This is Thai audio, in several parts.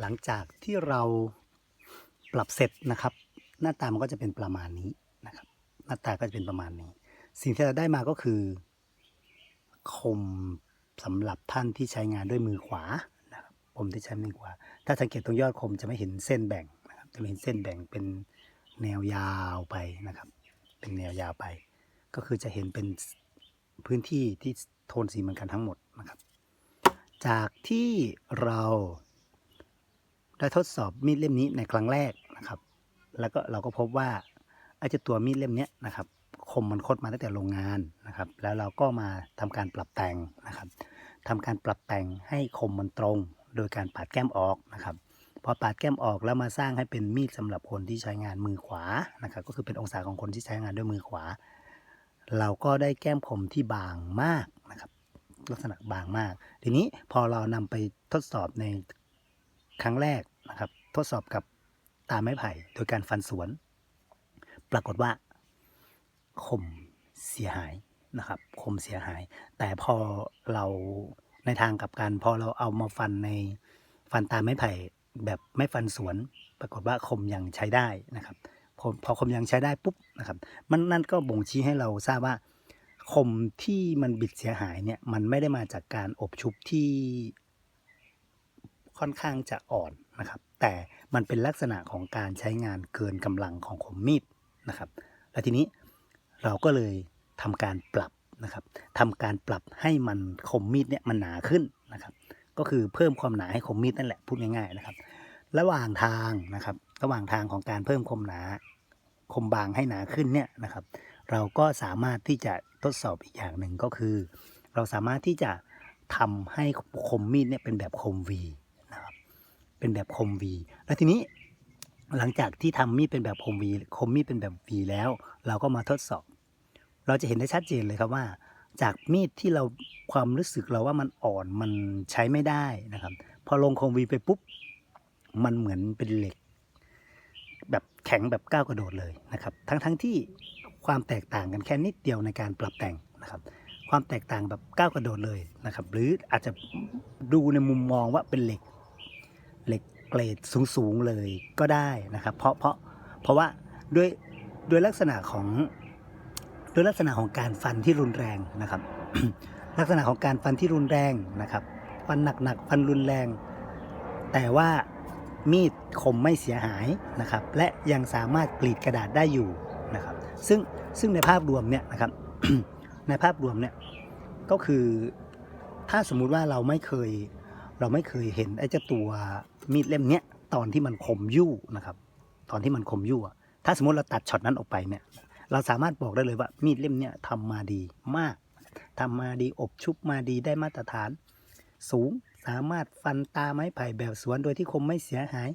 หลังจากที่เราปรับเสร็จนะครับ หน้าตามันก็จะเป็นประมาณนี้นะครับ หน้าตาก็จะเป็นประมาณนี้ สิ่งที่เราได้มาก็คือ คมสำหรับท่านที่ใช้งานด้วยมือขวานะครับผมที่ใช้มือขวา ถ้าสังเกตตรงยอดคมจะไม่เห็นเส้นแบ่งนะครับจะไม่เห็นเส้นแบ่งเป็นแนวยาวไปนะครับ เป็นแนวยาวไป ก็คือจะเห็นเป็นพื้นที่ที่โทนสีเหมือนกันทั้งหมดนะครับ จากที่เรา ได้ทดสอบมีดเล่มนี้ในครั้งแรกนะครับ แล้วก็เราก็พบว่าไอ้เจ้าตัวมีดเล่มนี้นะครับ คมมันคดมาตั้งแต่โรงงานนะครับ แล้วเราก็มาทำการปรับแต่งนะครับทำการปรับแต่งให้คมมันตรง โดยการปาดแก้มออกนะครับ พอปาดแก้มออกแล้วมาสร้างให้เป็นมีดสำหรับคนที่ใช้งานมือขวานะครับ ก็คือเป็นองศาของคนที่ใช้งานด้วยมือขวา เราก็ได้แก้มคมที่บางมากนะครับ ลักษณะบางมาก ทีนี้พอเรานำไปทดสอบในครั้งแรก นะครับ ทดสอบกับตาไม้ไผ่โดยการฟันสวน ปรากฏว่าคมเสียหายนะครับคมเสียหาย แต่พอเราในทางกับกันพอเราเอามาฟันในฟันตาไม้ไผ่แบบไม่ฟันสวน ปรากฏว่าคมยังใช้ได้นะครับพอพอคมยังใช้ได้ปุ๊บนะครับ มันนั่นก็บ่งชี้ให้เราทราบว่า คมที่มันบิดเสียหายเนี่ยมันไม่ได้มาจากการอบชุบที่ค่อนข้างจะอ่อน นะครับ แต่มันเป็นลักษณะของการใช้งานเกินกำลังของคมมีดนะครับ และทีนี้เราก็เลยทำการปรับนะครับทำการปรับให้มันคมมีดเนี่ยมันหนาขึ้นนะครับ ก็คือเพิ่มความหนาให้คมมีดนั่นแหละพูดง่ายๆนะครับ ระหว่างทางนะครับ ระหว่างทางของการเพิ่มคมหนา คมบางให้หนาขึ้นเนี่ยนะครับ เราก็สามารถที่จะทดสอบอีกอย่างหนึ่งก็คือ เราสามารถที่จะทำให้คมมีดเนี่ยเป็นแบบคม V เป็นแบบคม V แล้วทีนี้หลังจากที่ทำมีดเป็นแบบคม V คมมีดเป็นแบบ V แล้ว เราก็มาทดสอบ เราจะเห็นได้ชัดเจนเลยครับว่า จากมีดที่เราความรู้สึกเราว่ามันอ่อนมันใช้ไม่ได้นะครับ พอลงคม V ไปปุ๊บมันเหมือนเป็นเหล็ก แบบแข็งแบบก้าวกระโดดเลยนะครับ ทั้งทั้งที่ความแตกต่างกันแค่นิดเดียวในการปรับแต่งนะครับ ความแตกต่างแบบก้าวกระโดดเลยนะครับ หรืออาจจะดูในมุมมองว่าเป็นเหล็ก เกเกรดสูงๆเลยก็ได้นะครับ เพราะเพราะเพราะว่าด้วยด้วยลักษณะของด้วยลักษณะของการฟันที่รุนแรงนะครับ ลักษณะของการฟันที่รุนแรงนะครับฟันหนักๆฟันรุนแรง แต่ว่ามีดคมไม่เสียหายนะครับ และยังสามารถกรีดกระดาษได้อยู่นะครับ ซึ่งซึ่งในภาพรวมเนี่ยนะครับ ในภาพรวมเนี่ยก็คือถ้าสมมุติว่าเราไม่เคย เราไม่เคยเห็นไอ้เจ้าตัวมีดเล่มเนี้ยตอนที่มันคมยู่นะครับ ตอนที่มันคมยู่ถ้าสมมติเราตัดช็อตนั้นออกไปเนี่ย เราสามารถบอกได้เลยว่ามีดเล่มเนี้ยทำมาดีมากทำมาดีอบชุบมาดีได้มาตรฐาน สูงสามารถฟันตาไม้ไผ่แบบสวนโดยที่คมไม่เสียหาย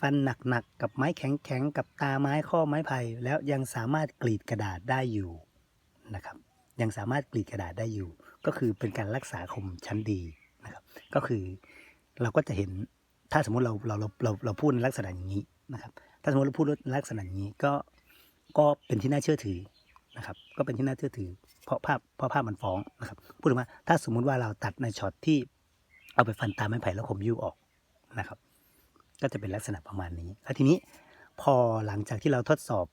ฟันหนักๆกับไม้แข็งๆกับตาไม้ข้อไม้ไผ่แล้วยังสามารถกรีดกระดาษได้อยู่นะครับ ยังสามารถกรีดกระดาษได้อยู่ ก็คือเป็นการรักษาคมชั้นดี ก็คือเราก็จะเห็นถ้าสมมติเราเราเราเราเราพูดในลักษณะอย่างนี้นะครับถ้าสมมติเราพูดในลักษณะอย่างนี้ก็ก็เป็นที่น่าเชื่อถือนะครับ ก็เป็นที่น่าเชื่อถือ เพราะภาพเพราะภาพมันฟ้องนะครับพูดถึงว่าถ้าสมมุติว่าเราตัดในช็อตที่เอาไปฟันตามไม้ไผ่แล้วคมยิ้วออกนะครับ ก็จะเป็นลักษณะประมาณนี้ แล้วทีนี้พอหลังจากที่เราทดสอบ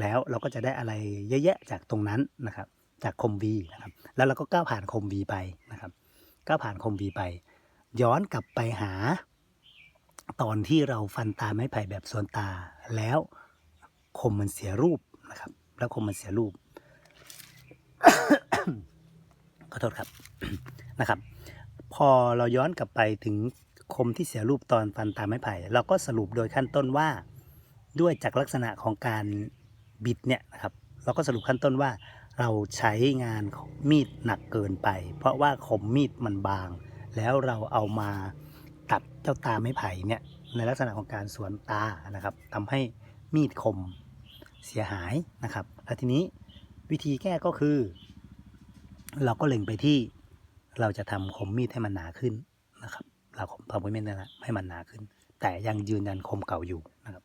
แล้วเราก็จะได้อะไรเยอะแยะจากตรงนั้นนะครับ จากคมวีนะครับ แล้วเราก็ก้าวผ่านคมวีไปนะครับ ก้าวผ่านคมวีไป ย้อนกลับไปหา ตอนที่เราฟันตาไม้ไผ่แบบส่วนตา แล้วคมมันเสียรูปนะครับ แล้วคมมันเสียรูปขอโทษครับนะครับ พอเราย้อนกลับไปถึงคมที่เสียรูปตอนฟันตาไม้ไผ่ เราก็สรุปโดยขั้นต้นว่า ด้วยจากลักษณะของการบิดเนี่ยนะครับ เราก็สรุปขั้นต้นว่า เราใช้งานของมีดหนักเกินไป เพราะว่าคมมีดมันบาง แล้วเราเอามาตัดเจ้าตาไม้ไผ่เนี่ยในลักษณะของการสวนตานะครับทำให้มีดคมเสียหายนะครับและทีนี้วิธีแก้ก็คือ เราก็เล็งไปที่เราจะทำคมมีดให้มันหนาขึ้นนะครับ เราคมทำคมมีดนั่นแหละให้มันหนาขึ้น แต่ยังยืนยันคมเก่าอยู่นะครับ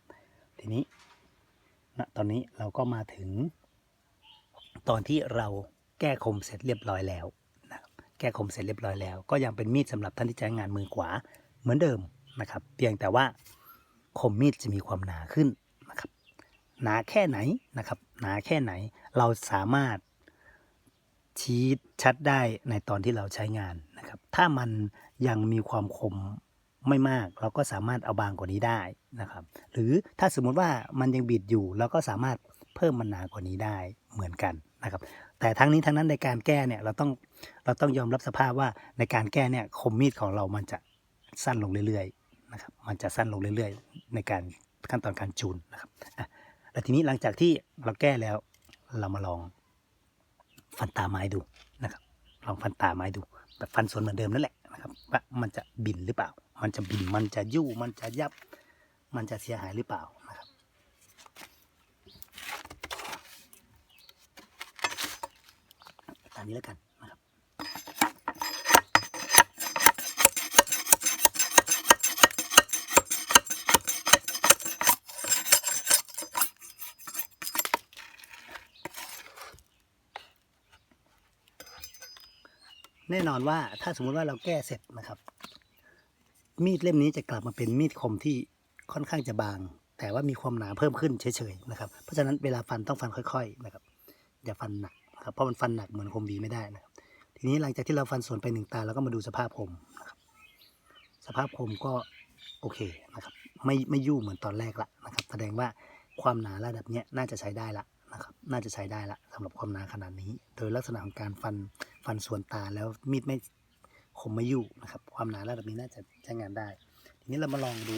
ทีนี้ณตอนนี้เราก็มาถึง ตอนที่เราแก้คมเสร็จเรียบร้อยแล้วนะครับแก้คมเสร็จเรียบร้อยแล้ว ก็ยังเป็นมีดสำหรับท่านที่ใช้งานมือขวาเหมือนเดิมนะครับ เพียงแต่ว่าคมมีดจะมีความหนาขึ้นนะครับ หนาแค่ไหนนะครับ หนาแค่ไหนเราสามารถชี้ชัดได้ในตอนที่เราใช้งานนะครับ ถ้ามันยังมีความคมไม่มากเราก็สามารถเอาบางกว่านี้ได้นะครับ หรือถ้าสมมุติว่ามันยังบิดอยู่เราก็สามารถเพิ่มมันหนากว่านี้ได้เหมือนกัน นะครับ แต่ทั้งนี้ทั้งนั้นในการแก้เนี่ยเราต้องเราต้องยอมรับสภาพว่าในการแก้เนี่ยคมมีดของเรามันจะสั้นลงเรื่อยๆนะครับ มันจะสั้นลงเรื่อยๆ ในการขั้นตอนการจูนนะครับอะแล้วทีนี้หลังจากที่เราแก้แล้วเรามาลองฟันตาไม้ดูนะครับ ลองฟันตาไม้ดูแบบฟันสวนเหมือนเดิมนั่นแหละนะครับว่ามันจะบินหรือเปล่า มันจะบินมันจะยู่มันจะยับ มันจะเสียหายหรือเปล่าานี้แล้วกันนะครับแน่นอนว่าถ้าสมมุติว่าเราแก้เสร็จนะครับ มีดเล่มนี้จะกลับมาเป็นมีดคมที่ค่อนข้างจะบาง แต่ว่ามีความหนาเพิ่มขึ้นเฉยๆนะครับ เพราะฉะนั้นเวลาฟันต้องฟันค่อย ๆนะครับ อย่าฟันหนัก นะครับเพราะมันฟันหนักเหมือนคมบีไม่ได้นะครับ ทีนี้หลังจากที่เราฟันส่วนไปหนึ่งตาเราก็มาดูสภาพคมนะครับสภาพคมก็โอเคนะครับ ไม่ไม่ยุ่เหมือนตอนแรกละนะครับ แสดงว่าความหนาระดับเนี้ยน่าจะใช้ได้ละนะครับ น่าจะใช้ได้ละสำหรับความหนาขนาดนี้ โดยลักษณะของการฟันฟันส่วนตาแล้วมีดไม่คมไม่ยุ่นะครับ ความหนาระดับนี้น่าจะใช้งานได้ ทีนี้เรามาลองดู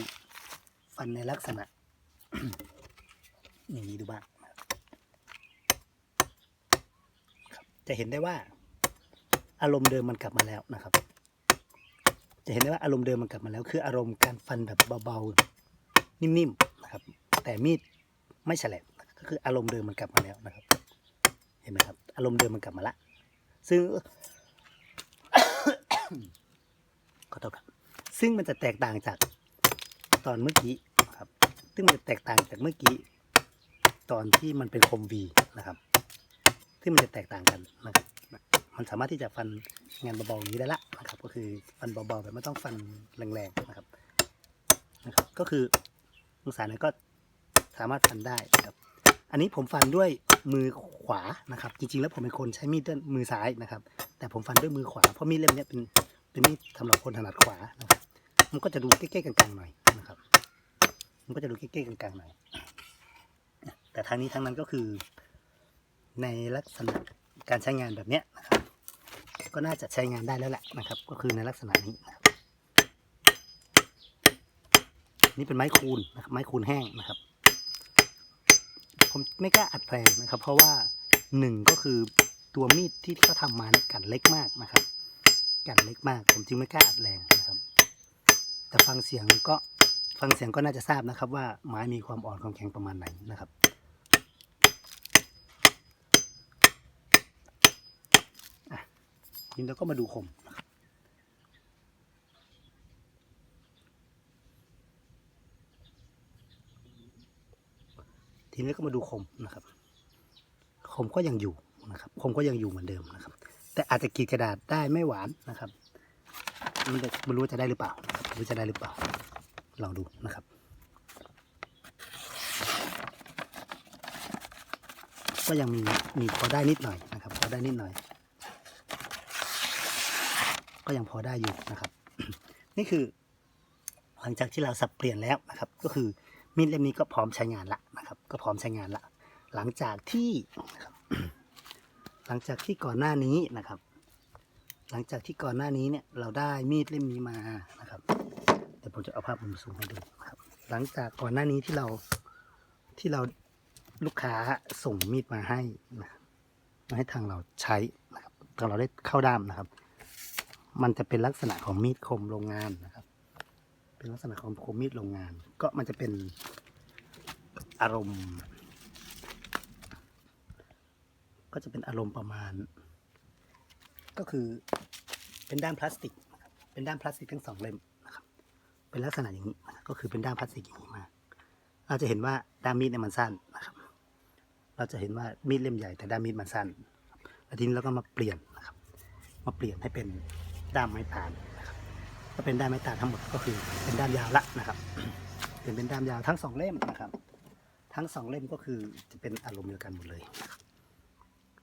ฟันในลักษณะอย่างนี้ดูบ้างนะครับครับ จะเห็นได้ว่า อารมณ์เดิมมันกลับมาแล้วนะครับ จะเห็นได้ว่าอารมณ์เดิมมันกลับมาแล้ว คืออารมณ์การฟันแบบเบาๆนิ่มๆนะครับ แต่มีดไม่ฉลบก็คืออารมณ์เดิมมันกลับมาแล้วนะครับ เห็นไหมครับ อารมณ์เดิมมันกลับมาละ ซึ่งขอโทษครับซึ่งมันจะแตกต่างจากตอนเมื่อกี้นะครับ ซึ่งมันจะแตกต่างจากเมื่อกี้ ตอนที่มันเป็นคมวีนะครับ ซึ่มันจะแตกต่างกันนะครับมันสามารถที่จะฟันงานเบาๆอย่างนี้ได้ละนะครับ ก็คือฟันเบาๆแบบไม่ต้องฟันแรงๆนะครับนะครับ ก็คือองศานั้นก็สามารถฟันได้นะครับ อันนี้ผมฟันด้วยมือขวานะครับ จริงๆ แล้วผมเป็นคนใช้มีดด้วยมือซ้ายนะครับ แต่ผมฟันด้วยมือขวาเพราะมีดเล่มนี้เป็นเป็นมีดสำหรับคนถนัดขวานะครับมันก็จะดูเก๊ๆกลางๆหน่อยนะครับ มันก็จะดูเก๊ๆกลางๆหน่อยแต่ทั้งนี้ทั้งนั้นก็คือ ในลักษณะการใช้งานแบบนี้นะครับ ก็น่าจะใช้งานได้แล้วแหละนะครับ ก็คือในลักษณะนี้นะครับนี่เป็นไม้คูนนะครับไม้คูนแห้งนะครับ ผมไม่กล้าอัดแรงนะครับ เพราะว่าหนึ่งก็คือตัวมีดที่เขาทำมาเนี่ยกันเล็กมากนะครับ กันเล็กมาก ผมจึงไม่กล้าอัดแรงนะครับ แต่ฟังเสียงก็ฟังเสียงก็น่าจะทราบนะครับ ว่าไม้มีความอ่อนความแข็งประมาณไหนนะครับ อะ ทีนี้เราก็มาดูคมนะครับทีนี้ก็มาดูคมนะครับคมก็ยังอยู่นะครับคมก็ยังอยู่เหมือนเดิมนะครับ แต่อาจจะกรีดกระดาษได้ไม่หวานนะครับมันจะไม่รู้ว่าจะได้หรือเปล่านะครับไม่รู้จะได้หรือเปล่าลองดูนะครับก็ยังมีมีพอได้นิดหน่อยนะครับพอได้นิดหน่อย ก็ยังพอได้อยู่นะครับ นี่คือ หลังจากที่เราสับเปลี่ยนแล้วนะครับ ก็คือมีดเล่มนี้ก็พร้อมใช้งานละนะครับ ก็พร้อมใช้งานละหลังจากที่หลังจากที่ก่อนหน้านี้นะครับ หลังจากที่ก่อนหน้านี้เนี่ยเราได้มีดเล่มนี้มานะครับเดี๋ยวผมจะเอาภาพมุมสูงให้ดูนะครับ หลังจากก่อนหน้านี้ที่เราที่เราลูกค้าส่งมีดมาให้นะมาให้ทางเราใช้นะครับทางเราได้เข้าด้ามนะครับ มันจะเป็นลักษณะของมีดคมโรงงานนะครับ เป็นลักษณะของคมมีดโรงงาน ก็มันจะเป็นอารมณ์ ก็จะเป็นอารมณ์ประมาณ ก็คือเป็นด้านพลาสติก เป็นด้านพลาสติกทั้งสองเล่มนะครับ เป็นลักษณะอย่างนี้ ก็คือเป็นด้านพลาสติกอย่างนี้มา เราจะเห็นว่าด้ามมีดเนี่ยมันสั้นนะครับ เราจะเห็นว่ามีดเล่มใหญ่แต่ด้ามมีดมันสั้นแล้วทีนี้เราก็มาเปลี่ยนนะครับ มาเปลี่ยนให้เป็น ด้ามไม้พานนะครับก็เป็นด้ามไม้ตาลทั้งหมดก็คือเป็นด้ามยาวละนะครับเป็นเป็นด้ามยาวทั้งสองเล่มนะครับ ทั้งสองเล่มก็คือจะเป็นอารมณ์เดียวกันหมดเลย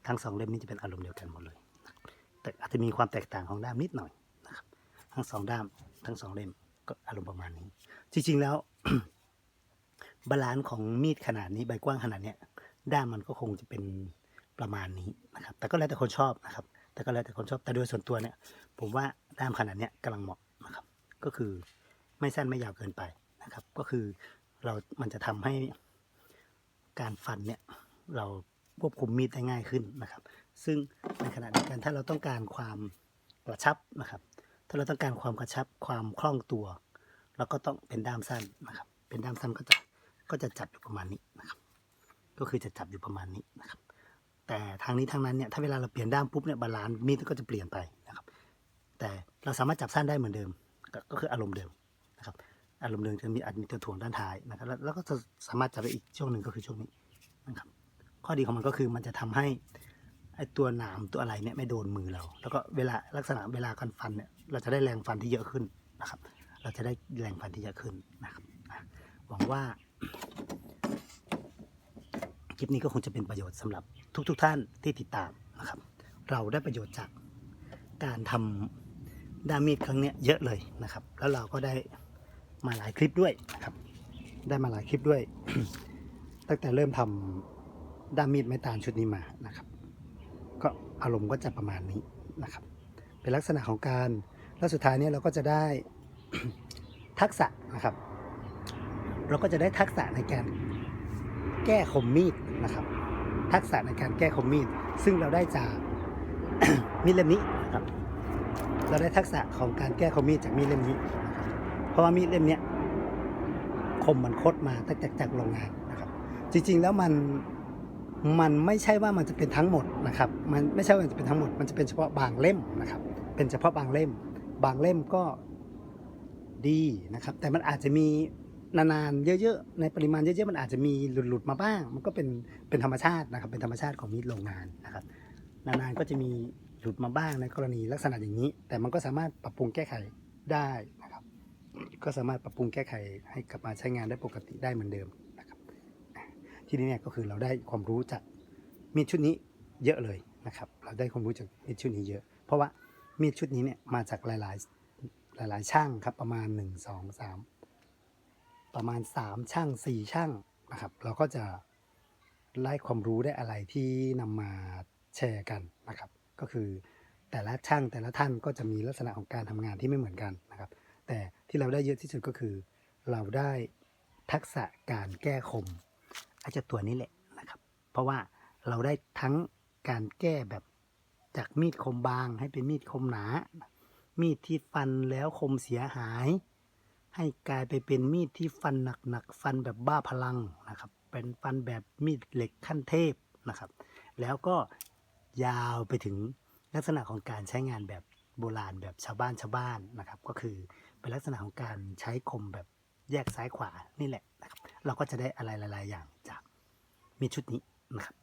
ทั้งสองเล่มนี้จะเป็นอารมณ์เดียวกันหมดเลย แต่อาจจะมีความแตกต่างของด้ามนิดหน่อยนะครับ ทั้งสองด้ามทั้งสองเล่มก็อารมณ์ประมาณนี้ จริงๆแล้วบาลานซ์ของมีดขนาดนี้ใบกว้างขนาดเนี้ยด้ามมันก็คงจะเป็นประมาณนี้นะครับ แต่ก็แล้วแต่คนชอบนะครับ แต่ก็แล้วแต่คนชอบแต่โดยส่วนตัวเนี่ย ผมว่าด้ามขนาดเนี้ยกำลังเหมาะนะครับ ก็คือไม่สั้นไม่ยาวเกินไปนะครับ ก็คือเรา มันจะทำให้การฟันเนี่ยเราควบคุมมีดได้ง่ายขึ้นนะครับ ซึ่งในขณะเดียวกันถ้าเราต้องการความกระชับนะครับ ถ้าเราต้องการความกระชับความคล่องตัว เราก็ต้องเป็นด้ามสั้นนะครับ เป็นด้ามสั้นก็จะก็จะจับอยู่ประมาณนี้นะครับ ก็คือจะจับอยู่ประมาณนี้นะครับ แต่ทางนี้ทางนั้นเนี่ยถ้าเวลาเราเปลี่ยนด้ามปุ๊บเนี่ยบาลานซ์มีดก็จะเปลี่ยนไปนะครับ แต่เราสามารถจับสั้นได้เหมือนเดิมก็คืออารมณ์เดิมนะครับอารมณ์เดิมจะมีอาจมีตัวถ่วงด้านท้ายนะครับแล้วก็จะสามารถจับได้อีกช่วงหนึ่งก็คือช่วงนี้นะครับข้อดีของมันก็คือมันจะทำให้ไอตัวหนามตัวอะไรเนี่ยไม่โดนมือเรา แล้วก็เวลาลักษณะเวลาการฟันเนี่ยเราจะได้แรงฟันที่เยอะขึ้นนะครับ เราจะได้แรงฟันที่เยอะขึ้นนะครับหวังว่าคลิปนี้ก็คงจะเป็นประโยชน์สำหรับ ทุกๆทท่านที่ติดตามนะครับ เราได้ประโยชน์จากการทำด้ามมีดครั้งเนี้ยเยอะเลยนะครับ แล้วเราก็ได้มาหลายคลิปด้วยนะครับ ได้มาหลายคลิปด้วย ตั้งแต่เริ่มทำด้ามมีดไม้ตาลชุดนี้มานะครับ ก็อารมณ์ก็จะประมาณนี้นะครับ เป็นลักษณะของการแล้วสุดท้ายเนี่ยเราก็จะได้ทักษะนะครับ เราก็จะได้ทักษะในการแก้คมมีดนะครับ ทักษะในการแก้คมมีด ซึ่งเราได้จากมีดเล่มนี้นะครับ เราได้ทักษะของการแก้คมมีดจากมีดเล่มนี้ เพราะว่ามีดเล่มเนี้ยคมมันคดมาตั้งแต่จากโรงงานนะครับ จริงๆแล้วมันมันไม่ใช่ว่ามันจะเป็นทั้งหมดนะครับ มันไม่ใช่ว่ามันจะเป็นทั้งหมด มันจะเป็นเฉพาะบางเล่มนะครับ เป็นเฉพาะบางเล่ม บางเล่มก็ดีนะครับ แต่มันอาจจะมี นานๆเยอะๆในปริมาณเยอะๆมันอาจจะมีหลุดๆมาบ้าง มันก็เป็นเป็นธรรมชาตินะครับเป็นธรรมชาติของมีดโรงงานนะครับนานๆก็จะมีหลุดมาบ้างในกรณีลักษณะอย่างนี้ แต่มันก็สามารถปรับปรุงแก้ไขได้นะครับ ก็สามารถปรับปรุงแก้ไขให้กลับมาใช้งานได้ปกติได้เหมือนเดิมนะครับ ทีนี้เนี่ยก็คือเราได้ความรู้จากมีดชุดนี้เยอะเลยนะครับ เราได้ความรู้จากมีดชุดนี้เยอะ เพราะว่ามีดชุดนี้เนี่ยมาจากหลายๆหลายๆช่างครับประมาณ 1 2 3 ประมาณ 3 ช่าง 4 ช่างนะครับ เราก็จะไล่ความรู้ได้อะไรที่นำมาแชร์กันนะครับ ก็คือแต่ละช่างแต่ละท่านก็จะมีลักษณะของการทำงานที่ไม่เหมือนกันนะครับ แต่ที่เราได้เยอะที่สุดก็คือ เราได้ทักษะการแก้คมอ้เจ้าตัวนี้แหละนะครับ เพราะว่าเราได้ทั้งการแก้แบบจากมีดคมบางให้เป็นมีดคมหนา มีดที่ฟันแล้วคมเสียหาย ให้กลายไปเป็นมีดที่ฟันหนักๆฟันแบบบ้าพลังนะครับ เป็นฟันแบบมีดเหล็กขั้นเทพนะครับ แล้วก็ยาวไปถึงลักษณะของการใช้งานแบบโบราณแบบชาวบ้านชาวบ้านนะครับ ก็คือเป็นลักษณะของการใช้คมแบบแยกซ้ายขวานี่แหละนะครับ เราก็จะได้อะไรหลาย ๆ อย่างจากมีดชุดนี้นะครับ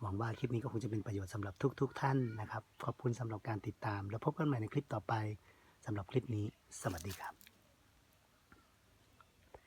หวังว่าคลิปนี้ก็คงจะเป็นประโยชน์สำหรับทุกๆท่านนะครับ ขอบคุณสำหรับการติดตาม แล้วพบกันใหม่ในคลิปต่อไปสำหรับคลิปนี้ สวัสดีครับ